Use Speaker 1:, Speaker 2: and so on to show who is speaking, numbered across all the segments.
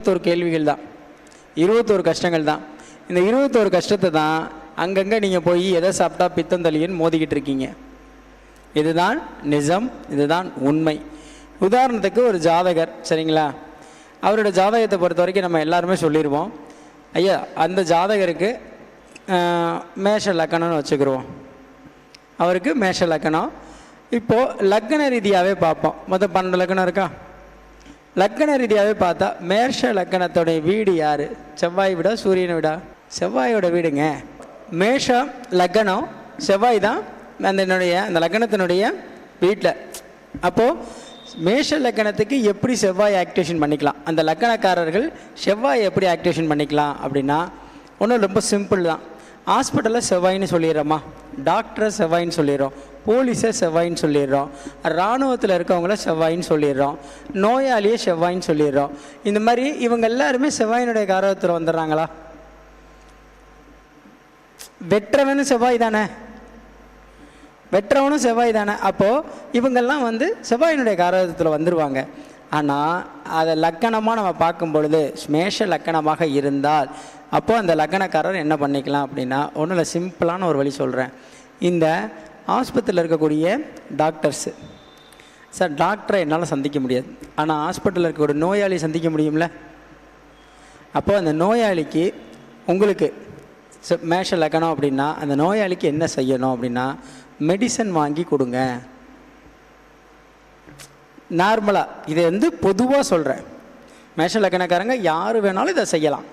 Speaker 1: இருபத்தோரு கேள்விகள் தான். இருபத்தோரு கஷ்டங்கள் தான். இந்த இருபத்தோரு கஷ்டத்தை தான் அங்கங்கே நீங்கள் போய் எதை சாப்பிட்டா பித்தம் தலியன்னு மோதிக்கிட்டு இருக்கீங்க. இதுதான் நிஜம் இதுதான் உண்மை. உதாரணத்துக்கு ஒரு ஜாதகர் சரிங்களா? அவரோட ஜாதகத்தை பொறுத்த வரைக்கும் நம்ம எல்லாருமே சொல்லிடுவோம் ஐயா அந்த ஜாதகருக்கு மேஷ லக்கணம்னு வச்சுக்கிடுவோம் அவருக்கு மேஷ லக்கணம். இப்போது லக்கண ரீதியாகவே பார்ப்போம். மொத்தம் பன்னெண்டு லக்கணம் இருக்கா? லக்கண ரீதியாகவே பார்த்தா மேஷ லக்கணத்துடைய வீடு யார்? செவ்வாய் விடா சூரியனை விடா? செவ்வாயோட வீடுங்க. மேஷம் லக்கணம் செவ்வாய் தான் அந்த என்னுடைய அந்த லக்கணத்தினுடைய வீட்டில் அப்போது மேஷ லக்கணத்துக்கு எப்படி செவ்வாய் ஆக்டிவேஷன் பண்ணிக்கலாம்? அந்த லக்கணக்காரர்கள் செவ்வாய் எப்படி ஆக்டிவேஷன் பண்ணிக்கலாம் அப்படின்னா ஒன்றும் ரொம்ப சிம்பிள் தான். ஹாஸ்பிட்டலில் செவ்வாயின்னு சொல்லிடுறோமா? டாக்டரை செவ்வாயின்னு சொல்லிடுறோம். போலீஸை செவ்வாயின்னு சொல்லிடுறோம். இராணுவத்தில் இருக்கவங்கள செவ்வாயின்னு சொல்லிடுறோம். நோயாளியை செவ்வாயின்னு சொல்லிடுறோம். இந்த மாதிரி இவங்க எல்லாருமே செவ்வாயினுடைய காரகத்தில் வந்துடுறாங்களா? வெற்றவனும் செவ்வாய் தானே? வெற்றவனும் செவ்வாய் தானே. அப்போது இவங்கெல்லாம் வந்து செவ்வாயினுடைய காரகத்தில் வந்துடுவாங்க ஆனால் அதை லக்கணமாக நம்ம பார்க்கும் பொழுது மேஷ லக்கணமாக இருந்தால் அப்போது அந்த லக்கணக்காரர் என்ன பண்ணிக்கலாம் அப்படின்னா ஒன்றும் இல்லை சிம்பிளான ஒரு வழி சொல்கிறேன் இந்த ஆஸ்பத்திரியில் இருக்கக்கூடிய டாக்டர்ஸு சார் டாக்டரை என்னால் சந்திக்க முடியாது. ஆனால் ஹாஸ்பிட்டலில் இருக்கக்கூடிய நோயாளியை சந்திக்க முடியும்ல? அப்போ அந்த நோயாளிக்கு உங்களுக்கு மேஷ லக்கணம் அப்படின்னா அந்த நோயாளிக்கு என்ன செய்யணும் அப்படின்னா மெடிசன் வாங்கி கொடுங்க. நார்மலாக இதை வந்து பொதுவாக சொல்கிறேன் மேஷ லக்கணக்காரங்க யார் வேணாலும் இதை செய்யலாம்.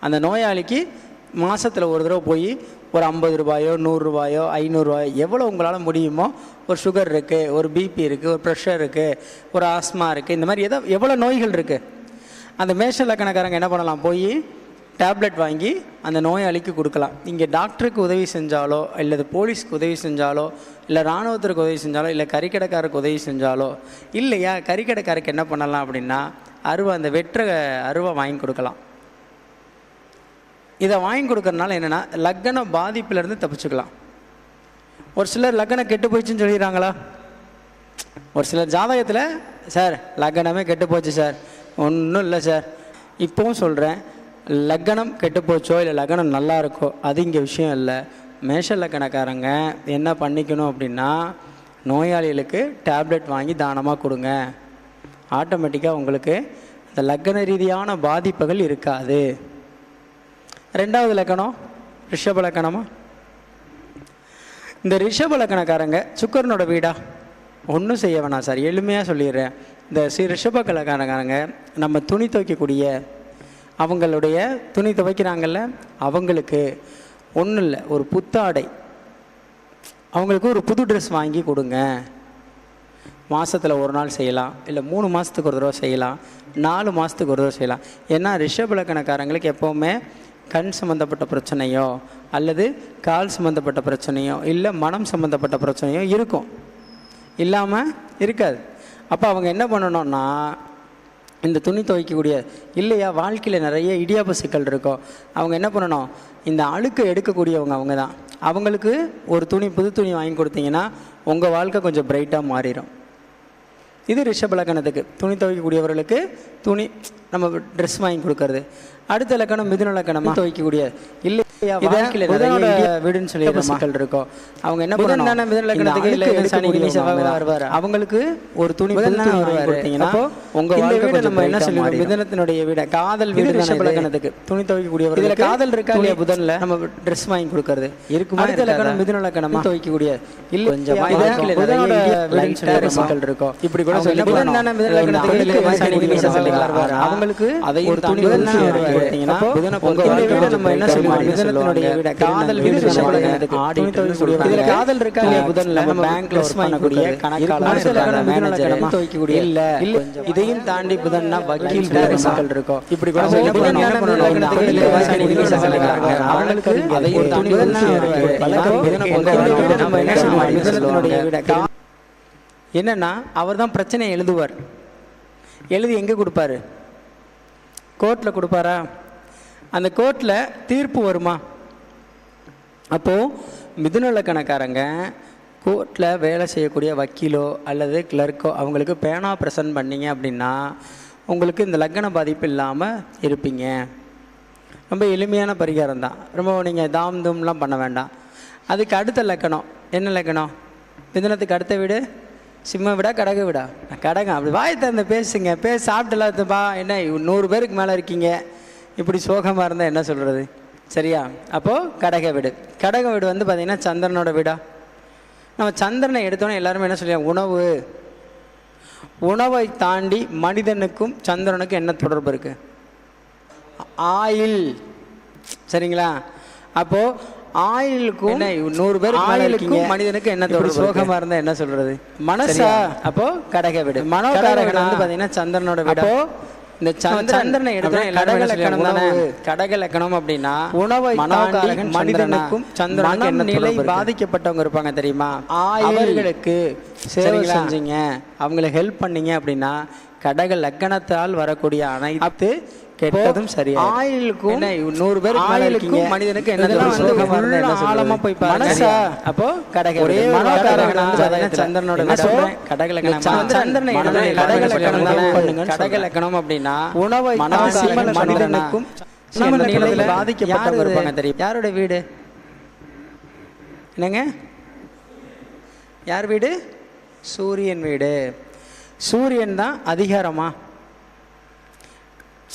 Speaker 1: அந்த நோயாளிக்கு மாதத்தில் ஒரு தடவை போய் ஒரு ஐம்பது ரூபாயோ நூறுரூவாயோ ஐநூறுரூவாயோ எவ்வளோ உங்களால் முடியுமோ ஒரு சுகர் இருக்குது ஒரு பிபி இருக்குது ஒரு ப்ரெஷர் இருக்குது ஒரு ஆஸ்மா இருக்குது இந்த மாதிரி எதோ எவ்வளோ நோய்கள் இருக்குது அந்த மேஷ லக்கணக்காரங்க என்ன பண்ணலாம்? போய் டேப்லெட் வாங்கி அந்த நோயாளிக்கு கொடுக்கலாம். இங்கே டாக்டருக்கு உதவி செஞ்சாலோ இல்லை போலீஸ்க்கு உதவி செஞ்சாலோ இல்லை இராணுவத்திற்கு உதவி செஞ்சாலோ இல்லை கறிக்கடைக்காரருக்கு உதவி செஞ்சாலோ இல்லையா கறிக்கடைக்காரருக்கு என்ன பண்ணலாம் அப்படின்னா அருவா அந்த வெற்ற அருவா வாங்கி கொடுக்கலாம். இதை வாங்கி கொடுக்கறனால என்னென்னா லக்கண பாதிப்பிலேருந்து தப்பிச்சுக்கலாம். ஒரு சிலர் லக்கணம் கெட்டு போயிடுச்சுன்னு சொல்லிடுறாங்களா? ஒரு சிலர் ஜாதகத்தில் சார் லக்கணமே கெட்டு போச்சு சார். ஒன்றும் இல்லை சார். இப்போவும் சொல்கிறேன் லக்கணம் கெட்டுப்போச்சோ இல்லை லக்கணம் நல்லா இருக்கோ அது இங்கே விஷயம் இல்லை. மேஷ லக்கணக்காரங்க என்ன பண்ணிக்கணும் அப்படின்னா நோயாளிகளுக்கு டேப்லெட் வாங்கி தானமாக கொடுங்க. ஆட்டோமேட்டிக்காக உங்களுக்கு இந்த லக்கண ரீதியான பாதிப்புகள் இருக்காது. ரெண்டாவது லக்கணம் ரிஷப லக்கணமா? இந்த ரிஷப லக்கணக்காரங்க சுக்கரனோட வீடா? ஒன்றும் செய்ய வேணாம் சார் எளிமையாக சொல்லிடுறேன். இந்த சி ரிஷப கலக்காரங்க நம்ம துணி துவைக்கக்கூடிய அவங்களுடைய துணி துவைக்கிறாங்கல்ல அவங்களுக்கு ஒன்றும் இல்லை ஒரு புத்தாடை. அவங்களுக்கு ஒரு புது ட்ரெஸ் வாங்கி கொடுங்க. மாதத்தில் ஒரு நாள் செய்யலாம் இல்லை மூணு மாதத்துக்கு ஒரு தடவை செய்யலாம் நாலு மாதத்துக்கு ஒரு தடவை செய்யலாம். ஏன்னா ரிஷபலக்கணக்காரங்களுக்கு எப்போவுமே கண் சம்மந்தப்பட்ட பிரச்சனையோ அல்லது கால் சம்மந்தப்பட்ட பிரச்சனையோ இல்லை மனம் சம்மந்தப்பட்ட பிரச்சனையோ இருக்கும். இல்லாமல் இருக்காது. அப்போ அவங்க என்ன பண்ணணும்னா இந்த துணி துவைக்கக்கூடிய இல்லையா வாழ்க்கையில் நிறைய இடியாப்ப சிக்கல் இருக்கும். அவங்க என்ன பண்ணணும்? இந்த அழுக்கை எடுக்கக்கூடியவங்க அவங்க தான். அவங்களுக்கு ஒரு துணி புது துணி வாங்கி கொடுத்தீங்கன்னா உங்கள் வாழ்க்கை கொஞ்சம் பிரைட்டாக மாறிடும். இது ரிஷப லக்கணத்துக்கு. துணி துவைக்கக்கூடியவர்களுக்கு துணி நம்ம ட்ரெஸ் வாங்கி கொடுக்கறது. அடுத்த லக்கணம் மிதுன லக்கணமாக துவைக்கக்கூடிய இல்லை வீடுன்னு சொல்லி சிக்கல் இருக்கும். அவங்க என்ன பண்ணணும்? தானே மிதுன லக்கணத்துக்கு இல்ல சனி கிளி செவ்வாய் வருவார். அவங்களுக்கு ஒரு துணி உங்க வீடு நம்ம என்ன சொல்லுவோம் மிதனத்தினுடைய வீட காதல் வீடு ரிஷப லக்கணத்துக்கு. துணி துவைக்கக்கூடியவர் இதுல காதல் இருக்கா இல்லையா புதன்ல? நம்ம ட்ரெஸ் வாங்கி கொடுக்கறது. இருக்குமா அடுத்த லக்கணம் மிதுன லக்கணமா? துவைக்கக்கூடிய இல்ல கொஞ்சம் புதனோட வீடுன்னு சொல்லி இருக்கும். இப்படி கூட சொல்லி புதன் தானே மிதுன லக்கணத்துக்கு இல்ல சனி கிளி செவ்வாய் வருவார்? அவங்களுக்கு ஒரு துணி வீடு நம்ம என்ன சொல்லுவோம்? மிதனத்தினுடைய வீட காதல் வீடு ரிஷப லக்கணத்துக்கு துணி துவைக்கக்கூடிய இதுல காதல் இருக்கா? இல்லையா புதன்ல நம்ம பேங்க்ல ஒர்க் பண்ணக்கூடிய கணக்காளர் மேனேஜர் துவைக்கக்கூடிய இல்ல இல்ல. இதையும் தாண்டி புதன்னா வக்கீல் மக்கள் இருக்கும். இப்படி கூட அவங்களுக்கு நம்ம என்ன என்னன்னா அவர் தான் பிரச்சனையை எழுதுவார். எழுதி எங்கே கொடுப்பாரு? கோர்ட்டில் கொடுப்பாரா? அந்த கோர்ட்டில் தீர்ப்பு வருமா? அப்போது மிதுன கணக்காரங்க கோர்ட்டில் வேலை செய்யக்கூடிய வக்கீலோ அல்லது கிளர்க்கோ அவங்களுக்கு பேனா ப்ரெசன்ட் பண்ணீங்க அப்படின்னா உங்களுக்கு இந்த லக்கண பாதிப்பு இல்லாமல் இருப்பீங்க. ரொம்ப எளிமையான பரிகாரம் தான். ரொம்ப நீங்கள் தாம் தூம்லாம் பண்ண வேண்டாம். அதுக்கு அடுத்த லக்கணம். என்ன லக்கணம்? மிதுனத்துக்கு அடுத்த வீடு? சிம்ம விடா கடக விடா? கடகம். அப்படி வாய் திறந்து பேசுங்க. பேச சாப்பிட்டுலாத்துப்பா என்ன நூறு பேருக்கு மேலே இருக்கீங்க. இப்படி சோகமாக இருந்தால் என்ன சொல்கிறது சரியா? அப்போது கடக வீடு. கடக வீடு வந்து பார்த்திங்கன்னா சந்திரனோட வீடா. நம்ம சந்திரனை எடுத்தோன்னே எல்லாருமே என்ன சொல்லுவாங்க உணவு. உணவை தாண்டி மனிதனுக்கும் சந்திரனுக்கும் என்ன தொடர்பு இருக்குது ஆயில். சரிங்களா? அப்போ ஆயிலுக்கும் என்ன நூறு பேர் ஆயிலுக்கும் மனிதனுக்கு என்ன தொடர்பு சோகமா இருந்தா என்ன சொல்றது? மனசா? அப்போ கடக வீடு. மனோகாரகன்? வந்து பாத்தீங்கன்னா சந்திரனோட வீடு. இந்த சந்திரனை எடுத்தா கடக லக்கணம் தானே கடக லக்கணம் அப்படின்னா உணவை மனிதனுக்கும் சந்திரனுக்கு என்ன நிலை பாதிக்கப்பட்டவங்க இருப்பாங்க தெரியுமா? அவர்களுக்கு சேவை செஞ்சீங்க அவங்களுக்கு ஹெல்ப் பண்ணீங்க அப்படின்னா கடக லக்கணத்தால் வரக்கூடிய அனைத்து கெட்டதும் சரியா ஆயிலுக்கும் நூறு பேர் ஆயிலுக்கும் மனிதனுக்கு என்ன ஆழமா போய் பாருங்க. அப்போ கடக ஒரே சந்திரனோட கடக சந்திரனை கடக லக்கணம் அப்படின்னா உணவை மனிதனுக்கும் பாதிக்கப்பட்டவங்க இருப்பாங்க தெரியும்? யாரோட வீடு? என்னங்க? யார் வீடு? சூரியன் வீடு. சூரியன் தான் அதிகாரமா?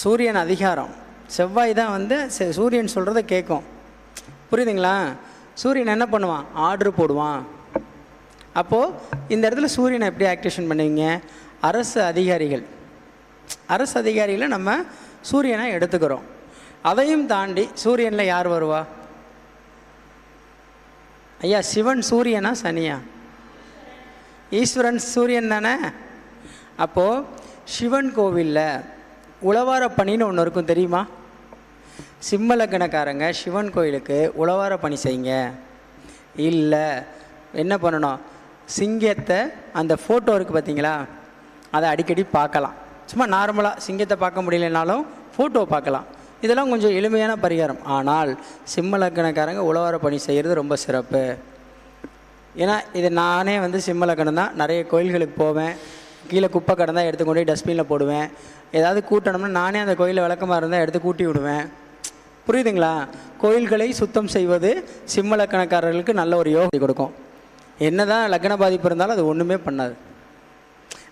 Speaker 1: சூரியன் அதிகாரம். செவ்வாய் தான் வந்து சூரியன் சொல்கிறத கேட்கும் புரியுதுங்களா? சூரியன் என்ன பண்ணுவான்? ஆர்டர் போடுவான். அப்போது இந்த இடத்துல சூரியனை எப்படி ஆக்டிவேஷன் பண்ணுவீங்க? அரசு அதிகாரிகள். அரசு அதிகாரிகளை நம்ம சூரியனை எடுத்துக்கிறோம். அதையும் தாண்டி சூரியனில் யார் வருவா? ஐயா சிவன் சூரியனா சனியா? ஈஸ்வரன் சூரியன் தானே? அப்போது சிவன் கோவிலில் உழவார பணின்னு ஒன்று இருக்கும் தெரியுமா? சிம்மலக்கணக்காரங்க சிவன் கோயிலுக்கு உழவார பணி செய்யுங்க. இல்லை என்ன பண்ணணும்? சிங்கத்தை அந்த ஃபோட்டோ இருக்குது பார்த்தீங்களா அதை அடிக்கடி பார்க்கலாம். சும்மா நார்மலாக சிங்கத்தை பார்க்க முடியலனாலும் ஃபோட்டோ பார்க்கலாம். இதெல்லாம் கொஞ்சம் எளிமையான பரிகாரம். ஆனால் சிம்மலக்கணக்காரங்க உழவார பணி செய்கிறது ரொம்ப சிறப்பு. ஏன்னா இது நானே வந்து சிம்மலக்கணம் தான். நிறைய கோயில்களுக்கு போவேன். கீழே குப்பை கடந்தால் எடுத்து கொண்டு போய் டஸ்ட்பினில் போடுவேன். ஏதாவது கூட்டணும்னா நானே அந்த கோயிலில் விளக்கமாக இருந்தால் எடுத்து கூட்டி விடுவேன். புரியுதுங்களா? கோயில்களை சுத்தம் செய்வது சிம்ம லக்கணக்காரர்களுக்கு நல்ல ஒரு யோகத்தை கொடுக்கும். என்னதான் லக்கண பாதிப்பு இருந்தாலும் அது ஒன்றுமே பண்ணாது.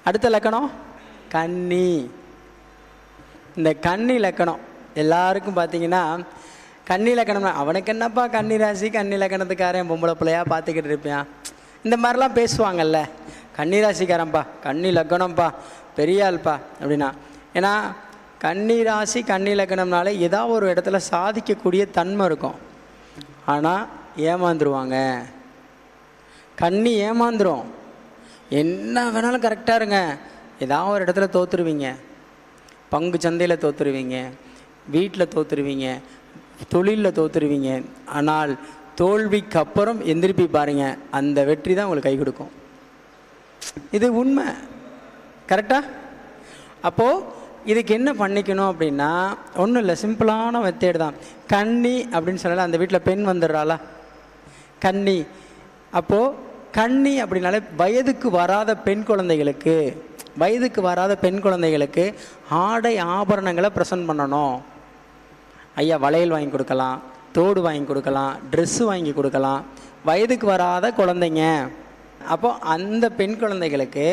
Speaker 1: அடுத்த லக்கணம்? கன்னி. இந்த கன்னி லக்கணம். எல்லாருக்கும் பார்த்தீங்கன்னா கன்னி லக்கணம்னா அவனுக்கு என்னப்பா கன்னி ராசி? கன்னி லக்கணத்துக்காரன் பொம்பளை பிள்ளையா பார்த்துக்கிட்டு இருப்பான் இந்த மாதிரிலாம் பேசுவாங்கல்ல. கன்னி ராசிக்காரன்ப்பா கன்னி லக்கணம்ப்பா பெரியாள்ப்பா அப்படின்னா ஏன்னா கன்னிராசி கன்னி லக்கணம்னாலே ஏதாவது ஒரு இடத்துல சாதிக்கக்கூடிய தன்மை இருக்கும். ஆனால் ஏமாந்துருவாங்க. கண்ணி ஏமாந்துரும். என்ன வேணாலும் கரெக்டாக இருங்க. ஏதாவது ஒரு இடத்துல தோற்றுருவீங்க பங்கு சந்தையில் தோற்றுருவீங்க வீட்டில் தோற்றுருவீங்க தொழிலில் தோற்றுருவீங்க ஆனால் தோல்விக்கு அப்புறம் எந்திரிப்பி பாருங்க. அந்த வெற்றி தான் உங்களுக்கு கை கொடுக்கும். இது உண்மை. கரெக்டா அப்போது இதுக்கு என்ன பண்ணிக்கணும் அப்படின்னா ஒன்றும் இல்லை சிம்பிளான மெத்தேடு தான். கன்னி அப்படின்னு சொல்லலாம் அந்த வீட்டில் பெண் வந்துடுறாளா? கன்னி அப்போது கன்னி அப்படின்னாலே வயதுக்கு வராத பெண் குழந்தைகளுக்கு வயதுக்கு வராத பெண் குழந்தைகளுக்கு ஆடை ஆபரணங்களை ப்ரெசன்ட் பண்ணணும். ஐயா வளையல் வாங்கி கொடுக்கலாம் தோடு வாங்கி கொடுக்கலாம் ட்ரெஸ்ஸு வாங்கி கொடுக்கலாம். வயதுக்கு வராத குழந்தைங்க. அப்போ அந்த பெண் குழந்தைகளுக்கு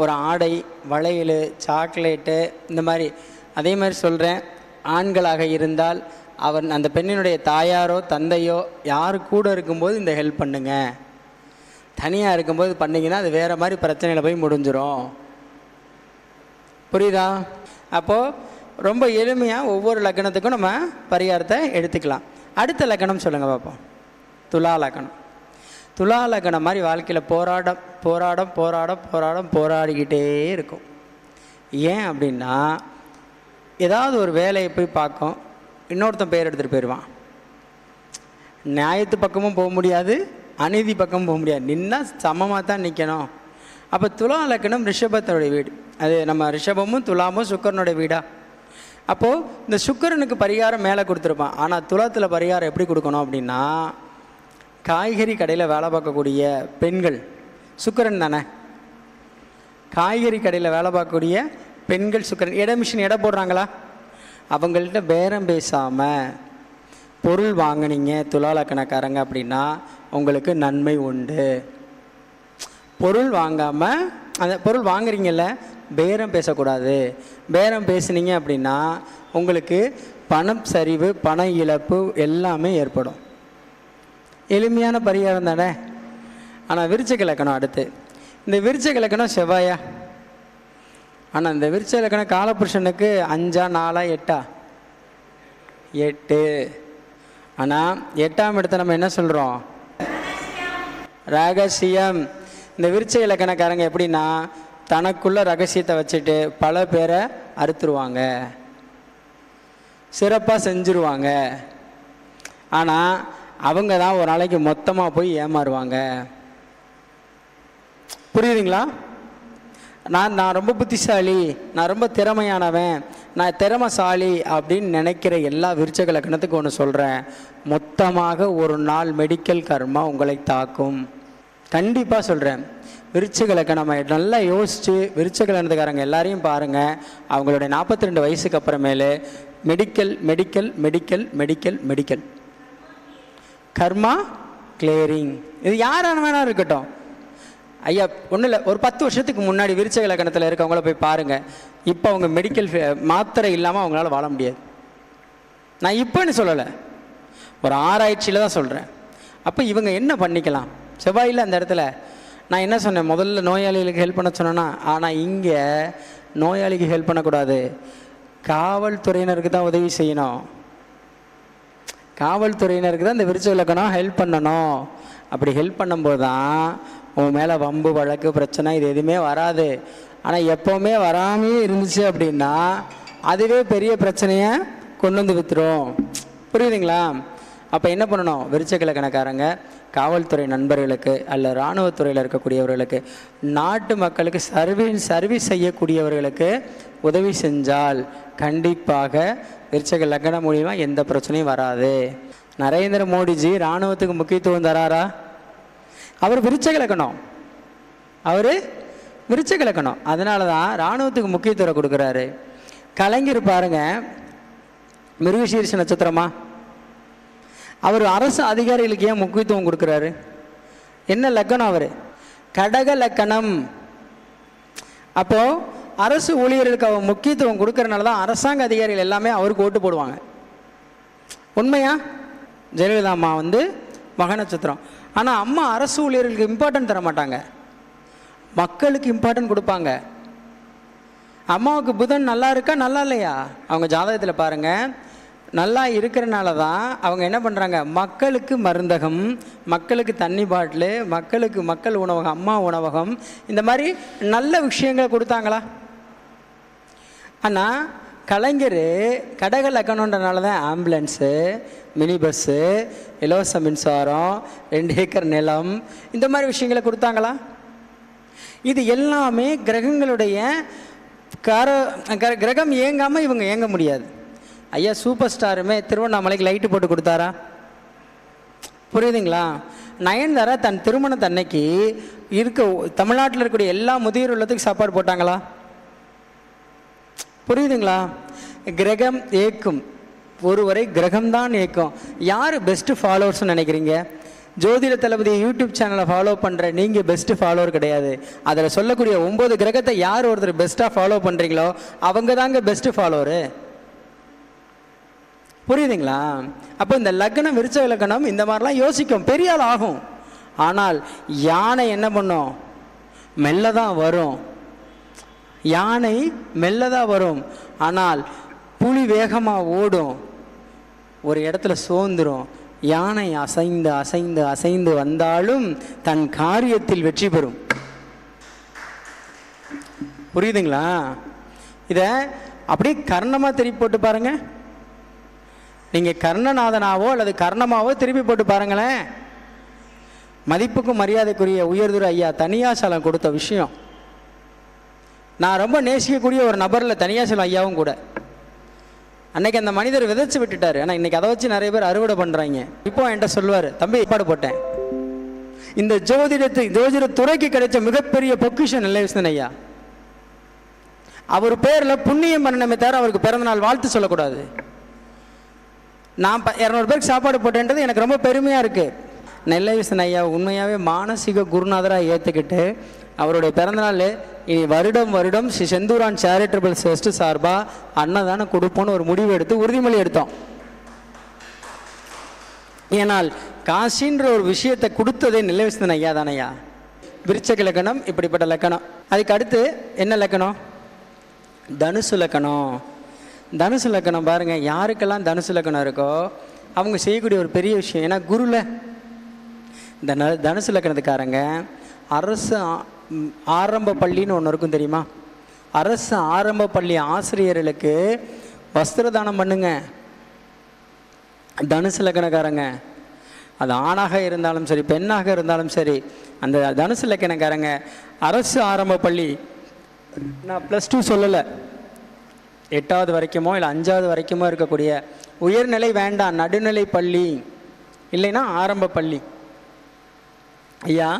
Speaker 1: ஒரு ஆடை வளையல் சாக்லேட்டு இந்த மாதிரி. அதே மாதிரி சொல்கிறேன் ஆண்களாக இருந்தால் அவன் அந்த பெண்ணினுடைய தாயாரோ தந்தையோ யார் கூட இருக்கும்போது இந்த ஹெல்ப் பண்ணுங்க. தனியாக இருக்கும்போது பண்ணீங்கன்னா அது வேறு மாதிரி பிரச்சனையில் போய் முடிஞ்சிடும் புரியுதா? அப்போது ரொம்ப எளிமையாக ஒவ்வொரு லக்கணத்துக்கும் நம்ம பரிகாரத்தை எடுத்துக்கலாம். அடுத்த லக்கணம் சொல்லுங்கள் பார்ப்போம் துலா லக்கணம். துலாலகணம் மாதிரி வாழ்க்கையில் போராடம் போராடம் போராடம் போராடம் போராடிக்கிட்டே இருக்கும். ஏன் அப்படின்னா ஏதாவது ஒரு வேலையை போய் பார்க்கும். இன்னொருத்தன் பேர் எடுத்துகிட்டு போயிடுவான் நியாயத்து பக்கமும் போக முடியாது அநீதி பக்கமும் போக முடியாது. நின்னா சமமாக தான் நிற்கணும் அப்போ துலா லக்கணம் ரிஷபத்தோடைய வீடு. அது நம்ம ரிஷபமும் துலாமும் சுக்கரனுடைய வீடா? அப்போது இந்த சுக்கரனுக்கு பரிகாரம் மேலே கொடுத்துருப்பான். ஆனால் துலாத்தில் பரிகாரம் எப்படி கொடுக்கணும் அப்படின்னா காய்கறி கடையில் வேலை பார்க்கக்கூடிய பெண்கள் சுக்கரன் தானே? காய்கறி கடையில் வேலை பார்க்கக்கூடிய பெண்கள் சுக்கரன் இட மிஷின் எடை போடுறாங்களா? அவங்கள்ட்ட பேரம் பேசாமல் பொருள் வாங்குனீங்க துலாலக்கணக்காரங்க அப்படின்னா உங்களுக்கு நன்மை உண்டு. பொருள் வாங்காமல் அந்த பொருள் வாங்குறீங்கல்ல பேரம் பேசக்கூடாது. பேரம் பேசுனீங்க அப்படின்னா உங்களுக்கு பணம் சரிவு பண இழப்பு எல்லாமே ஏற்படும். எளிமையான பரிகாரம் தானே? ஆனால் விருச்ச இலக்கணம் அடுத்து. இந்த விருச்ச இலக்கணம் செவ்வாயா? ஆனால் இந்த விருச்ச இலக்கணம் காலபுருஷனுக்கு அஞ்சா நாலா எட்டா? எட்டு. ஆனால் எட்டாம் இடத்த நம்ம என்ன சொல்கிறோம் ரகசியம். இந்த விருச்ச இலக்கணக்காரங்க எப்படின்னா தனக்குள்ள ரகசியத்தை வச்சுட்டு பல பேரை அறுத்துருவாங்க. சிறப்பாக செஞ்சுருவாங்க. ஆனால் அவங்க தான் ஒரு நாளைக்கு மொத்தமாக போய் ஏமாறுவாங்க. புரியுதுங்களா? நான் நான் ரொம்ப புத்திசாலி நான் ரொம்ப திறமையானவன் நான் திறமைசாலி அப்படின்னு நினைக்கிற எல்லா விருச்சக லக்கணத்துக்கு ஒன்று சொல்கிறேன் மொத்தமாக ஒரு நாள் மெடிக்கல் கர்மா உங்களை தாக்கும். கண்டிப்பாக சொல்கிறேன் விருச்சக நம்ம நல்லா யோசித்து விருச்சகலனத்துக்காரங்க எல்லாரையும் பாருங்கள் அவங்களுடைய நாற்பத்தி ரெண்டு வயசுக்கு அப்புறமேலு medical medical medical medical medical karma clearing இது யாரான வேணா இருக்கட்டும்? ஐயா ஒன்றும் இல்லை. ஒரு பத்து வருஷத்துக்கு முன்னாடி விருச்சக இலக்கணத்தில் இருக்கவங்கள போய் பாருங்கள் இப்போ அவங்க மெடிக்கல் மாத்திரை இல்லாமல் அவங்களால வாழ முடியாது. நான் இப்போன்னு சொல்லலை. ஒரு ஆராய்ச்சியில் தான் சொல்கிறேன் அப்போ இவங்க என்ன பண்ணிக்கலாம்? செவ்வாயில் அந்த இடத்துல நான் என்ன சொன்னேன்? முதல்ல நோயாளிகளுக்கு ஹெல்ப் பண்ண சொன்னேன்னா ஆனால் இங்கே நோயாளிக்கு ஹெல்ப் பண்ணக்கூடாது. காவல்துறையினருக்கு தான் உதவி செய்யணும். காவல்துறையினருக்கு தான் இந்த விருச்ச விளக்கணும் ஹெல்ப் பண்ணணும். அப்படி ஹெல்ப் பண்ணும்போது தான் உன் மேலே வம்பு வழக்கு பிரச்சனை இது எதுவுமே வராது. ஆனால் எப்போவுமே வராமே இருந்துச்சு அப்படின்னா அதுவே பெரிய பிரச்சனையை கொண்டு வந்து வித்துரும். புரியுதுங்களா? அப்போ என்ன பண்ணணும்? விருச்ச காவல்துறை நண்பர்களுக்கு அல்ல இராணுவத்துறையில் இருக்கக்கூடியவர்களுக்கு நாட்டு மக்களுக்கு சர்வீஸ் சர்வீஸ் செய்யக்கூடியவர்களுக்கு உதவி செஞ்சால் கண்டிப்பாக விருச்சக லக்ன மூலிமா எந்த பிரச்சனையும் வராது. நரேந்திர மோடிஜி இராணுவத்துக்கு முக்கியத்துவம் தராரா? அவர் விருச்சக லக்கணம் அவர் விருச்சக லக்கணம் அதனால தான் இராணுவத்துக்கு முக்கியத்துவம் கொடுக்குறாரு. கலைஞர் பாருங்க. மிருகசீரிஷ நட்சத்திரமா? அவர் அரசு அதிகாரிகளுக்கு ஏன் முக்கியத்துவம் கொடுக்குறாரு? என்ன லக்கணம் அவர்? கடக லக்கணம். அப்போது அரசு ஊழியர்களுக்கு அவர் முக்கியத்துவம் கொடுக்கறனால தான் அரசாங்க அதிகாரிகள் எல்லாமே அவருக்கு ஓட்டு போடுவாங்க. உண்மையா? ஜெயலலிதா அம்மா வந்து மக நட்சத்திரம் ஆனால் அம்மா அரசு ஊழியர்களுக்கு இம்பார்ட்டன்ட் தர மாட்டாங்க. மக்களுக்கு இம்பார்ட்டன்ட் கொடுப்பாங்க. அம்மாவுக்கு புதன் நல்லா இருக்கா நல்லா இல்லையா? அவங்க ஜாதகத்தில் பாருங்க. நல்லா இருக்கிறனால தான் அவங்க என்ன பண்ணுறாங்க மக்களுக்கு மருந்தகம் மக்களுக்கு தண்ணி பாட்டிலு மக்களுக்கு மக்கள் உணவகம் அம்மா உணவகம் இந்த மாதிரி நல்ல விஷயங்களை கொடுத்தாங்களா? ஆனால் கலைஞர் கடக லக்கணன்றனால தான் ஆம்புலன்ஸு மினி பஸ்ஸு இலவச மின்சாரம் ரெண்டு ஏக்கர் நிலம் இந்த மாதிரி விஷயங்களை கொடுத்தாங்களா? இது எல்லாமே கிரகங்களுடைய கார கர- கிரகம் இயங்காமல் இவங்க இயங்க முடியாது. ஐயா சூப்பர் ஸ்டாருமே திருவண்ணாமலைக்கு லைட்டு போட்டு கொடுத்தாரா? புரியுதுங்களா? நயன்தாரா தன் திருமணத்தன்னைக்கு இருக்க தமிழ்நாட்டில் இருக்கக்கூடிய எல்லா முதியோர் உள்ளத்துக்கு சாப்பாடு போட்டாங்களா? புரியுதுங்களா? கிரகம் ஏக்கும். ஒருவரை கிரகம்தான் ஏக்கும். யார் பெஸ்ட்டு ஃபாலோவர்ஸ்னு நினைக்கிறீங்க? ஜோதிட தளபதி யூடியூப் சேனலை ஃபாலோ பண்ணுற நீங்கள் பெஸ்ட்டு ஃபாலோவர் கிடையாது. அதில் சொல்லக்கூடிய ஒம்பது கிரகத்தை யார் ஒருத்தர் பெஸ்ட்டாக ஃபாலோ பண்ணுறீங்களோ அவங்க தாங்க பெஸ்ட்டு ஃபாலோவரு புரியுதுங்களா? அப்போ இந்த லக்னம் விரிச்ச இலக்கணம் இந்த மாதிரிலாம் யோசிக்கும். பெரிய ஆள் ஆகும். ஆனால் யானை என்ன பண்ணும்? மெல்ல தான் வரும். யானை மெல்லதாக வரும் ஆனால் புலி வேகமாக ஓடும். ஒரு இடத்துல சோர்ந்துடும் யானை அசைந்து அசைந்து அசைந்து வந்தாலும் தன் காரியத்தில் வெற்றி பெறும். புரியுதுங்களா? இதை அப்படியே கர்ணமாக திருப்பி போட்டு பாருங்க. நீங்கள் கர்ணநாதனாவோ அல்லது கர்ணமாவோ திருப்பி போட்டு பாருங்களேன். மதிப்புக்கும் மரியாதைக்குரிய உயர்துறை ஐயா தனியாசலம் கொடுத்த விஷயம். நான் ரொம்ப நேசிக்கக்கூடிய ஒரு நபரில் தனியாசலம் ஐயாவும் கூட. அன்னைக்கு அந்த மனிதர் விதைச்சு விட்டுட்டார். ஆனால் இன்றைக்கி அதை வச்சு நிறைய பேர் அறுவடை பண்ணுறாங்க இப்போ என்கிட்ட சொல்லுவார் தம்பி ஏற்பாடு போட்டேன். இந்த ஜோதிடத்தை ஜோதிட துறைக்கு கிடைச்ச மிகப்பெரிய பொக்கிஷன் நிலைவிசன் ஐயா. அவர் பேரில் புண்ணியம் பண்ணணுமே தவிர அவருக்கு பிறந்தநாள் வாழ்த்து சொல்லக்கூடாது. நான் இரநூறு பேருக்கு சாப்பாடு போட்டேன்றது எனக்கு ரொம்ப பெருமையாக இருக்குது நெல்லைவிசன் ஐயா உண்மையாகவே மானசீக குருநாதராக ஏற்றுக்கிட்டு அவருடைய பிறந்தநாள் இனி வருடம் வருடம் ஸ்ரீ செந்தூரான் சேரிட்டபிள் ட்ரஸ்ட் சார்பாக அன்னதானம் கொடுப்போன்னு ஒரு முடிவு எடுத்து உறுதிமொழி எடுத்தோம். ஏனால் காசின்ற ஒரு விஷயத்தை கொடுத்ததே நிலவிசந்தன் ஐயா தானையா விருச்சக லக்கணம் இப்படிப்பட்ட லக்கணம். அதுக்கு அடுத்து என்ன லக்கணம்? தனுசு லக்கணம். தனுசு லக்கணம் பாருங்கள் யாருக்கெல்லாம் தனுசு லக்கணம் இருக்கோ அவங்க செய்யக்கூடிய ஒரு பெரிய விஷயம் ஏன்னா குருல. தன தனுசு லக்கணத்துக்காரங்க அரசு ஆரம்ப பள்ளின்னு ஒன்று இருக்கும் தெரியுமா? அரசு ஆரம்ப பள்ளி ஆசிரியர்களுக்கு வஸ்திரதானம் பண்ணுங்க. தனுசு லக்கணக்காரங்க அது ஆணாக இருந்தாலும் சரி பெண்ணாக இருந்தாலும் சரி அந்த தனுசு லக்கணக்காரங்க அரசு ஆரம்ப பள்ளி. நான் ப்ளஸ் டூ சொல்லலை. எட்டாவது வரைக்குமோ இல்லை அஞ்சாவது வரைக்குமோ இருக்கக்கூடிய உயர்நிலை வேண்டாம் நடுநிலை பள்ளி. இல்லைன்னா ஆரம்ப பள்ளி. ஐயா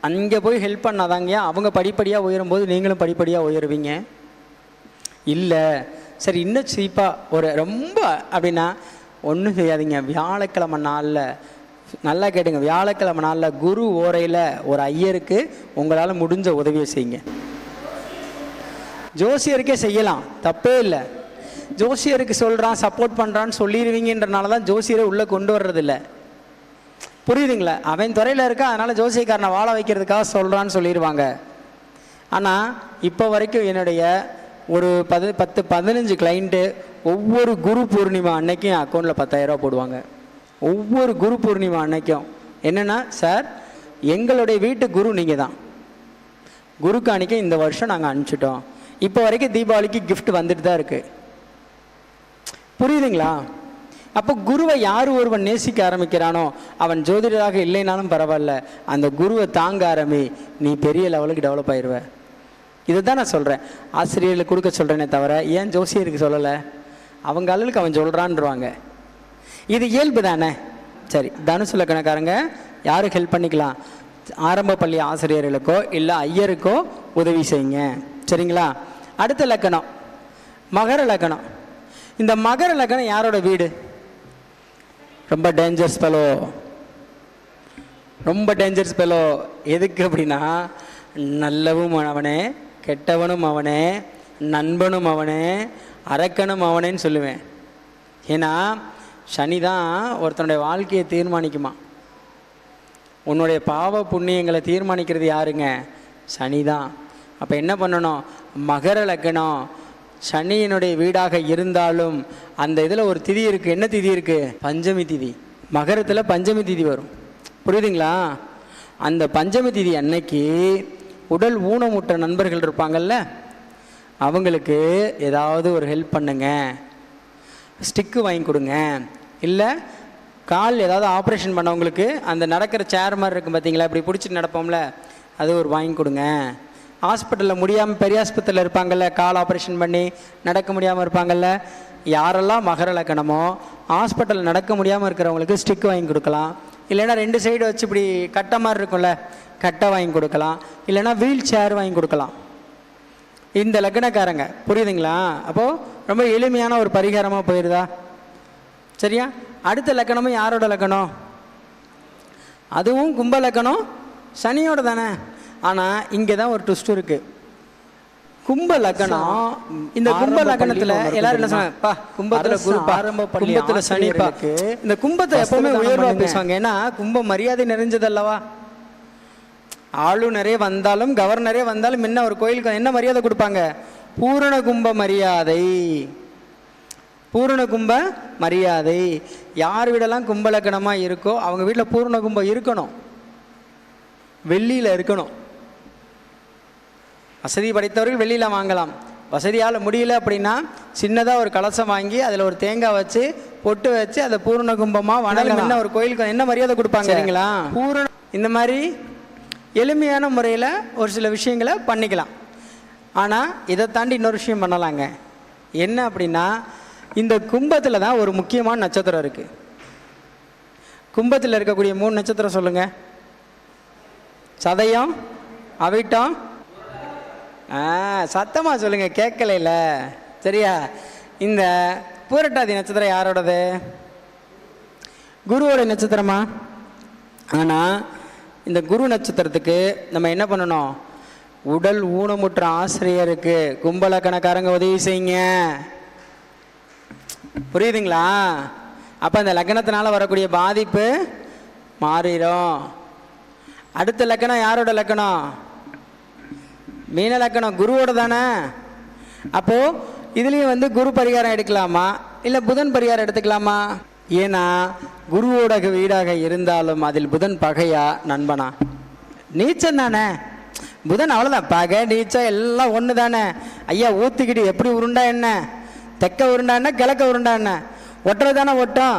Speaker 1: அங்கே போய் ஹெல்ப் பண்ணாதாங்க. அவங்க படிப்படியாக உயரும்போது நீங்களும் படிப்படியாக உயருவீங்க. இல்லை. சரி இன்னும் சீப்பாக ஒரு ரொம்ப அப்படின்னா ஒன்றும் செய்யாதீங்க. வியாழக்கிழமை நாளில் நல்லா கேட்டுங்க. வியாழக்கிழமை நாளில் குரு ஓரையில் ஒரு ஐயருக்கு உங்களால் முடிஞ்ச உதவியை செய்யுங்க. ஜோசியருக்கே செய்யலாம். தப்பே இல்லை. ஜோசியருக்கு சொல்கிறான் சப்போர்ட் பண்ணுறான்னு சொல்லிடுவீங்கன்றனால தான் ஜோசியரை உள்ளே கொண்டு வர்றதில்ல. புரியுதுங்களா? அவன் துறையில் இருக்கா அதனால் ஜோசியக்காரனை வாழ வைக்கிறதுக்காக சொல்கிறான்னு சொல்லிடுவாங்க. ஆனால் இப்போ வரைக்கும் என்னுடைய ஒரு பதி பத்து பதினஞ்சு கிளைண்ட்டு ஒவ்வொரு குரு பூர்ணிமா அன்னைக்கும் என் அக்கௌண்ட்டில் பத்தாயிரரூபா போடுவாங்க. ஒவ்வொரு குரு பூர்ணிமா அன்னைக்கும். என்னென்னா சார் எங்களுடைய வீட்டு குரு நீங்கள் தான் குரு காணிக்கை இந்த வருஷம் நாங்கள் அனுப்பிச்சிட்டோம். இப்போ வரைக்கும் தீபாவளிக்கு கிஃப்ட் வந்துட்டு தான் இருக்குது புரியுதுங்களா? அப்போ குருவை யார் ஒருவன் நேசிக்க ஆரம்பிக்கிறானோ அவன் ஜோதிடராக இல்லைனாலும் பரவாயில்ல. அந்த குருவை தாங்க ஆரம்பி நீ பெரிய லெவலுக்கு டெவலப் ஆயிடுவ இதை தான் நான் சொல்கிறேன் ஆசிரியர்களுக்கு கொடுக்க சொல்கிறேனே தவிர ஏன் ஜோசியருக்கு சொல்லலை? அவங்க அளவுக்கு அவன் சொல்கிறான்ருவாங்க இது இயல்பு தானே? சரி தனுசு லக்கணக்காரங்க யாரும் ஹெல்ப் பண்ணிக்கலாம்? ஆரம்ப பள்ளி ஆசிரியர்களுக்கோ இல்லை ஐயருக்கோ உதவி செய்யுங்க. சரிங்களா? அடுத்த லக்கணம் மகர லக்கணம். இந்த மகர லக்கணம் யாரோட வீடு? ரொம்ப டேஞ்சர்ஸ் பெலோ ரொம்ப டேஞ்சர்ஸ் பெலோ எதுக்கு அப்படின்னா நல்லவும் அவனே கெட்டவனும் அவனே நண்பனும் அவனே அரக்கனும் அவனேன்னு சொல்லுவேன். ஏன்னா சனி தான் ஒருத்தனுடைய வாழ்க்கையை தீர்மானிக்குமா உன்னுடைய பாவ புண்ணியங்களை தீர்மானிக்கிறது யாருங்க? சனி தான். அப்போ என்ன பண்ணணும்? மகர லக்கணம். சனியினுடைய வீடாக இருந்தாலும் அந்த இதில் ஒரு திதி இருக்குது என்ன திதி இருக்குது பஞ்சமி திதி. மகரத்தில் பஞ்சமி திதி வரும். புரியுதுங்களா? அந்த பஞ்சமி திதி அன்னைக்கு உடல் ஊனமுற்ற நண்பர்கள் இருப்பாங்கல்ல? அவங்களுக்கு ஏதாவது ஒரு ஹெல்ப் பண்ணுங்க. ஸ்டிக்கு வாங்கி கொடுங்க. இல்லை கால் ஏதாவது ஆப்ரேஷன் பண்ணவங்களுக்கு அந்த நடக்கிற சேர் மாதிரி இருக்கும் பார்த்தீங்களா இப்படி பிடிச்சிட்டு நடப்போம்ல அது ஒரு வாங்கி கொடுங்க. ஹாஸ்பிட்டலில் முடியாமல் பெரிய ஆஸ்பத்திரியில் இருப்பாங்கல்ல கால் ஆப்ரேஷன் பண்ணி நடக்க முடியாமல் இருப்பாங்கல்ல யாரெல்லாம் மகர லக்கணமோ ஹாஸ்பிட்டல் நடக்க முடியாமல் இருக்கிறவங்களுக்கு ஸ்டிக் வாங்கி கொடுக்கலாம். இல்லைன்னா ரெண்டு சைடு வச்சு இப்படி கட்டை மாதிரி இருக்கும்ல கட்டை வாங்கி கொடுக்கலாம். இல்லைன்னா வீல் சேர் வாங்கி கொடுக்கலாம். இந்த லக்னக்காரங்க புரியுதுங்களா? அப்போது ரொம்ப எளிமையான ஒரு பரிகாரமாக போயிடுதா சரியா? அடுத்த லக்கணமும் யாரோட லக்கணம்? அதுவும் கும்ப லக்கணம் சனியோட தானே? ஆனால் இங்கே தான் ஒரு ட்விஸ்ட் இருக்கு. கும்ப லக்கணம் இந்த கும்ப
Speaker 2: ஒண்ணு
Speaker 1: எல்லாரும் என்ன? சொன்னாங்க? பா கும்பத்துல குருப்பா
Speaker 2: ஆரம்ப
Speaker 1: கும்பத்துல சனிப்பா. இந்த கும்பத்தை எப்பவுமே உயர்வா. பேசுவாங்க. ஏன்னா கும்பம் மரியாதை நிறைஞ்சது அல்லவா ஆளுநரே வந்தாலும் கவர்னரே வந்தாலும் என்ன ஒரு கோயிலுக்கு என்ன மரியாதை கொடுப்பாங்க? பூரண கும்ப மரியாதை. பூரண கும்ப மரியாதை. யார் வீடெல்லாம் கும்பலக்கணமாக இருக்கோ அவங்க வீட்டில் பூரண கும்பம் இருக்கணும். வெள்ளியில் இருக்கணும். வசதி படைத்தவர்கள் வெளியில் வாங்கலாம். வசதியால் முடியல அப்படின்னா சின்னதாக ஒரு கலசம் வாங்கி அதில் ஒரு தேங்காய் வச்சு பொட்டு வச்சு அதை பூரண கும்பமாக வணங்கலாம். என்ன ஒரு கோயிலுக்கு என்ன மரியாதை கொடுப்பாங்க? சரிங்களா? பூரண இந்த மாதிரி எளிமையான முறையில் ஒரு சில விஷயங்களை பண்ணிக்கலாம். ஆனால் இதை தாண்டி இன்னொரு விஷயம் பண்ணலாங்க. என்ன அப்படின்னா இந்த கும்பத்தில் தான் ஒரு முக்கியமான நட்சத்திரம் இருக்குது கும்பத்தில் இருக்கக்கூடிய மூணு நட்சத்திரம் சொல்லுங்கள் சதயம் அவிட்டம் ஆ சத்தமாக சொல்லுங்கள் கேட்கலையில சரியா? இந்த பூரட்டாதி நட்சத்திரம் யாரோடது? குருவோட நட்சத்திரமா? ஆனால் இந்த குரு நட்சத்திரத்துக்கு நம்ம என்ன பண்ணணும்? உடல் ஊனமுற்ற ஆசிரியருக்கு கும்பலக்கணக்காரங்க உதவி செய்யுங்க. புரியுதுங்களா? அப்போ அந்த லக்னத்தினால வரக்கூடிய பாதிப்பு மாறிடும் அடுத்த லக்கணம் யாரோட லக்கணம்? மீன லக்கணம் குருவோட தானே அப்போது இதுலேயும் வந்து குரு பரிகாரம் எடுக்கலாமா? இல்லை புதன் பரிகாரம் எடுத்துக்கலாமா? ஏன்னா குருவோட வீடாக இருந்தாலும் அதில் புதன் பகையா நண்பனா? நீச்சம் தானே. புதன் அவ்வளோதான் பகை நீச்சம் எல்லாம் ஒன்று தானே ஐயா ஊற்றிக்கிட்டு எப்படி உருண்டா என்ன? தெக்க உருண்டா என்ன கிழக்க உருண்டா என்ன? ஒட்டுறது தானே ஒட்டும்.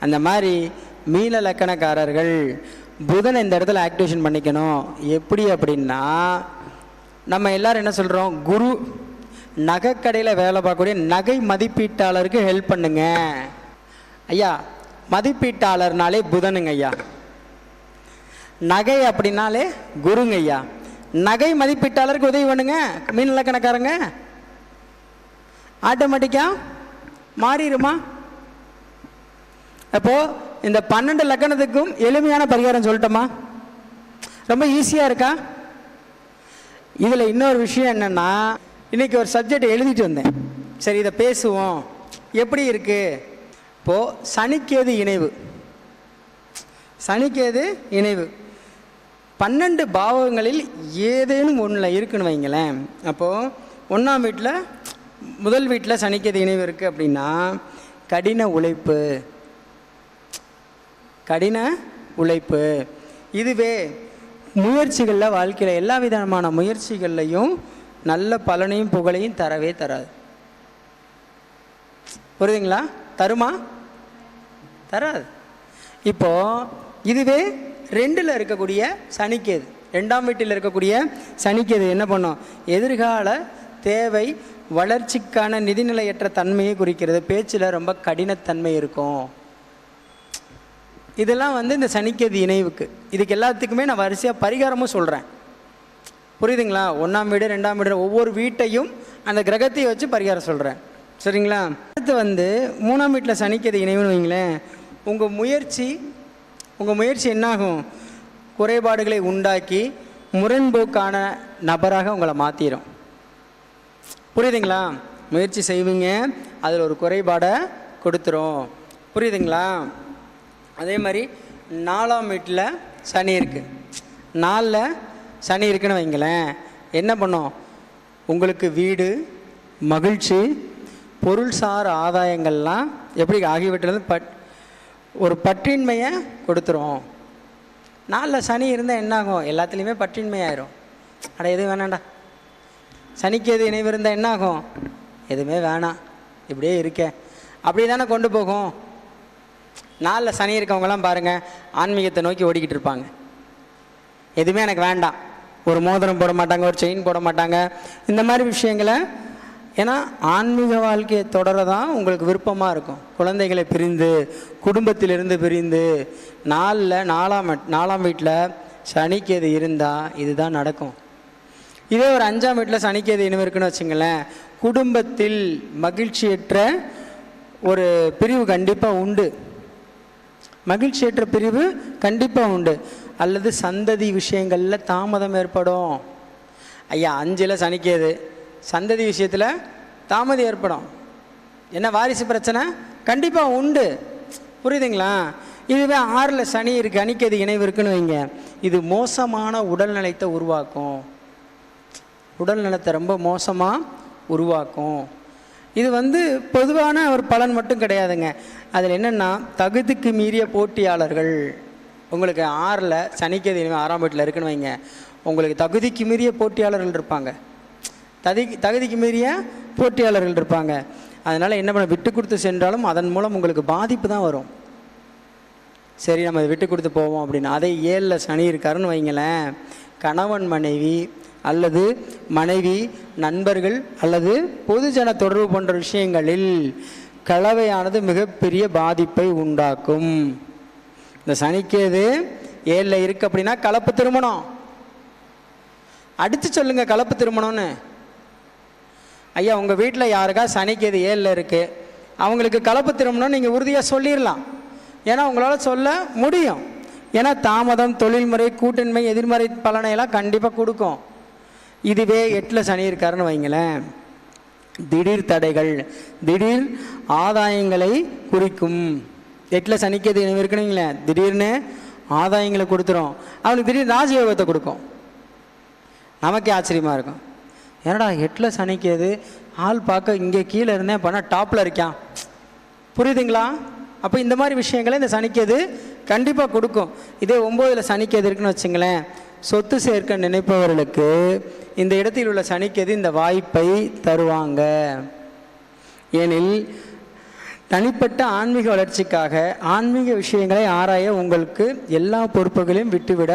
Speaker 1: அந்த மாதிரி மீன லக்கணக்காரர்கள் புதனை இந்த இடத்துல ஆக்டிவேஷன் பண்ணிக்கணும். எப்படி அப்படின்னா நம்ம எல்லாரும் என்ன சொல்கிறோம் குரு நகைக்கடையில் வேலை பார்க்கக்கூடிய நகை மதிப்பீட்டாளருக்கு ஹெல்ப் பண்ணுங்க. ஐயா மதிப்பீட்டாளர்னாலே புதனுங்க ஐயா. நகை அப்படின்னாலே குருங்க ஐயா. நகை மதிப்பீட்டாளருக்கு உதவி பண்ணுங்க. மீன் இலக்கணக்காரங்க. ஆட்டோமேட்டிக்காக மாறிடுமா? அப்போது இந்த பன்னெண்டு லக்கணத்துக்கும் எளிமையான பரிகாரம் சொல்லட்டுமா? ரொம்ப ஈஸியாக இருக்கா? இதில் இன்னொரு விஷயம் என்னென்னா இன்றைக்கி ஒரு சப்ஜெக்ட் எழுதிட்டு வந்தேன். சரி இதை பேசுவோம். எப்படி இருக்குது இப்போது சனிக்கேது இணைவு. சனிக்கேது இணைவு. பன்னெண்டு பாவகங்களில் ஏதேனும் ஒன்றில் இருக்குன்னு வைங்களேன். அப்போது ஒன்றாம் வீட்டில் முதல் வீட்டில் சனிக்கேது இணைவு இருக்குது அப்படின்னா கடின உழைப்பு. கடின உழைப்பு. இதுவே முயற்சிகளில் வாழ்க்கையில் எல்லா விதமான முயற்சிகள்லையும் நல்ல பலனையும் புகழையும் தரவே தராது. புரியுதுங்களா? தருமா? தராது. இப்போ இதுவே ரெண்டில் இருக்கக்கூடிய சனிக்கேது. ரெண்டாம் வீட்டில் இருக்கக்கூடிய சனிக்கேது என்ன பண்ணும்? எதிர்கால தேவை வளர்ச்சிக்கான நிதிநிலையற்ற தன்மையை குறிக்கிறது. பேச்சில் ரொம்ப கடினத்தன்மை இருக்கும். இதெல்லாம் வந்து இந்த சனிக்கதி இணைவுக்கு. இதுக்கு எல்லாத்துக்குமே நான் வரிசையாக பரிகாரமும் சொல்கிறேன் புரியுதுங்களா? ஒன்றாம் வீடு ரெண்டாம் வீடு ஒவ்வொரு வீட்டையும் அந்த கிரகத்தையும் வச்சு பரிகாரம் சொல்கிறேன் சரிங்களா? அடுத்து வந்து மூணாம் வீட்டில் சனிக்கதி இணைவுன்னு வைங்களேன். உங்கள் முயற்சி உங்கள் முயற்சி என்னாகும்? குறைபாடுகளை உண்டாக்கி முரண்போக்கான நபராக உங்களை மாற்றிடும் புரியுதுங்களா? முயற்சி செய்வீங்க அதில் ஒரு குறைபாடை கொடுத்துரும். புரியுதுங்களா? அதே மாதிரி நாலாம் வீட்டில் சனி இருக்குது நாலில் சனி இருக்குன்னு வைங்களேன். என்ன பண்ணும்? உங்களுக்கு வீடு மகிழ்ச்சி பொருள்சார் ஆதாயங்கள்லாம் எப்படி ஆகியவற்றிலிருந்து பட் ஒரு பற்றின்மையை கொடுத்துரும். நாளில் சனி இருந்தால் என்னாகும்? எல்லாத்துலேயுமே பற்றின்மையாயிரும். அட எதுவும் வேணாண்டா சனிக்கு எது இணைவு இருந்தால் என்னாகும்? எதுவுமே வேணாம். இப்படியே இருக்கேன். அப்படி தானே கொண்டு போகும்? நாளில் சனி இருக்கவங்கலாம் பாருங்கள் ஆன்மீகத்தை நோக்கி ஓடிக்கிட்டு இருப்பாங்க. எதுவுமே எனக்கு வேண்டாம். ஒரு மோதிரம் போட மாட்டாங்க ஒரு செயின் போட மாட்டாங்க. இந்த மாதிரி விஷயங்களை ஏன்னா ஆன்மீக வாழ்க்கையை தொடர தான் உங்களுக்கு விருப்பமாக இருக்கும். குழந்தைகளை பிரிந்து குடும்பத்திலிருந்து பிரிந்து நாளில் நாலாம் நாலாம் வீட்டில் சனிக்கு எது இருந்தால் இதுதான் நடக்கும். இதே ஒரு அஞ்சாம் வீட்டில் சனிக்கேது இனிமே இருக்குன்னு வச்சுங்களேன் குடும்பத்தில் மகிழ்ச்சியற்ற ஒரு பிரிவு கண்டிப்பாக உண்டு. மகிழ்ச்சியற்ற பிரிவு கண்டிப்பாக உண்டு. அல்லது சந்ததி விஷயங்களில் தாமதம் ஏற்படும். ஐயா அஞ்சில் சனிக்கேது சந்ததி விஷயத்தில் தாமதம் ஏற்படும். என்ன வாரிசு பிரச்சனை? கண்டிப்பாக உண்டு. புரியுதுங்களா? இதுவே ஆறில் சனி இருக்குது அணிக்கேது இணைவு இருக்குன்னு வைங்க. இது மோசமான உடல்நலத்தை உருவாக்கும். உடல் நலத்தை ரொம்ப மோசமாக உருவாக்கும். இது வந்து பொதுவான ஒரு பலன் மட்டும் கிடையாதுங்க. அதில் என்னென்னா தகுதிக்கு மீறிய போட்டியாளர்கள் உங்களுக்கு ஆறில் சனிக்கேது ஆறாம் வீட்டில் இருக்குன்னு வைங்க. உங்களுக்கு தகுதிக்கு மீறிய போட்டியாளர்கள் இருப்பாங்க. ததி தகுதிக்கு மீறிய போட்டியாளர்கள் இருப்பாங்க. அதனால் என்ன பண்ண விட்டு கொடுத்து சென்றாலும் அதன் மூலம் உங்களுக்கு பாதிப்பு தான் வரும். சரி நம்ம விட்டு கொடுத்து போவோம் அப்படின்னு. அதை ஏழில் சனி இருக்காருன்னு வைங்களேன். கணவன் மனைவி அல்லது மனைவி நண்பர்கள் அல்லது பொதுஜன தொடர்பு போன்ற விஷயங்களில் கலவையானது மிகப்பெரிய பாதிப்பை உண்டாக்கும். இந்த சனிக்கேது ஏழில் இருக்கு அப்படின்னா கலப்பு திருமணம். அடித்து சொல்லுங்கள் கலப்பு திருமணம்னு. ஐயா உங்கள் வீட்டில் யாருக்கா சனிக்கேது ஏழில் இருக்குது அவங்களுக்கு கலப்பு திருமணம் நீங்கள் உறுதியாக சொல்லிடலாம் ஏன்னா உங்களால் சொல்ல முடியும். ஏன்னா தாமதம் தொழில்முறை கூட்டின்மை எதிர்மறை பலனை எல்லாம் கண்டிப்பாக கொடுக்கும். இதுவே எட்டில் சனி இருக்காருன்னு வைங்களேன். திடீர் தடைகள் திடீர் ஆதாயங்களை குறிக்கும். எட்டில் சனிக்கு எது இருக்கணுங்களே திடீர்னு ஆதாயங்களை கொடுத்துரும். அவனுக்கு திடீர் ராஜயோகத்தை கொடுக்கும். நமக்கே ஆச்சரியமாக இருக்கும். என்னடா எட்டில் சனிக்கிறது ஆள் பார்க்க இங்கே கீழே இருந்தேன் பண்ணால் டாப்பில் இருக்கான். புரியுதுங்களா? அப்போ இந்த மாதிரி விஷயங்களை இந்த சனிக்கது கண்டிப்பாக கொடுக்கும். இதே ஒம்போதில் எது இருக்குன்னு வச்சுங்களேன். சொத்து சேர்க்க நினைப்பவர்களுக்கு இந்த இடத்தில் உள்ள சனிக்கெது இந்த வாய்ப்பை தருவாங்க. ஏனில் தனிப்பட்ட ஆன்மீக வளர்ச்சிக்காக ஆன்மீக விஷயங்களை ஆராய உங்களுக்கு எல்லா பொறுப்புகளையும் விட்டுவிட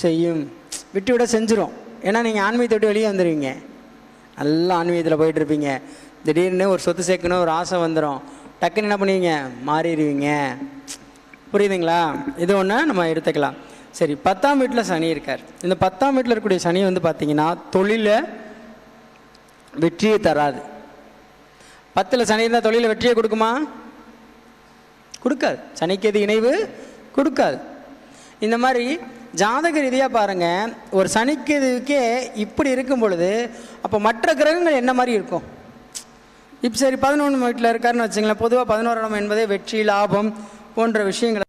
Speaker 1: செய்யும். விட்டுவிட செஞ்சிடும் ஏன்னா நீங்கள் ஆன்மீகத்தை விட்டு வெளியே வந்துடுவீங்க நல்லா ஆன்மீகத்தில் போயிட்டுருப்பீங்க. திடீர்னு ஒரு சொத்து சேர்க்கணும் ஒரு ஆசை வந்துடும் டக்குன்னு என்ன பண்ணுவீங்க? மாறிடுவீங்க. புரியுதுங்களா? இது ஒன்று நம்ம எடுத்துக்கலாம். சரி பத்தாம் வீட்டில் சனி இருக்கார். இந்த பத்தாம் வீட்டில் இருக்கக்கூடிய சனி வந்து பார்த்தீங்கன்னா தொழிலில் வெற்றியை தராது. பத்தில் சனி இருந்தால் தொழிலில் வெற்றியை கொடுக்குமா? கொடுக்காது. சனிக்கு எது இணைவு? கொடுக்காது. இந்த மாதிரி ஜாதக ரீதியாக பாருங்கள் ஒரு சனிக்கதுக்கே இப்படி இருக்கும் பொழுது அப்போ மற்ற கிரகங்கள் என்ன மாதிரி இருக்கும்? இப்போ சரி பதினொன்று வீட்டில் இருக்காருன்னு வச்சுங்களேன் பொதுவாக பதினோராம் என்பதே வெற்றி லாபம் போன்ற விஷயங்களை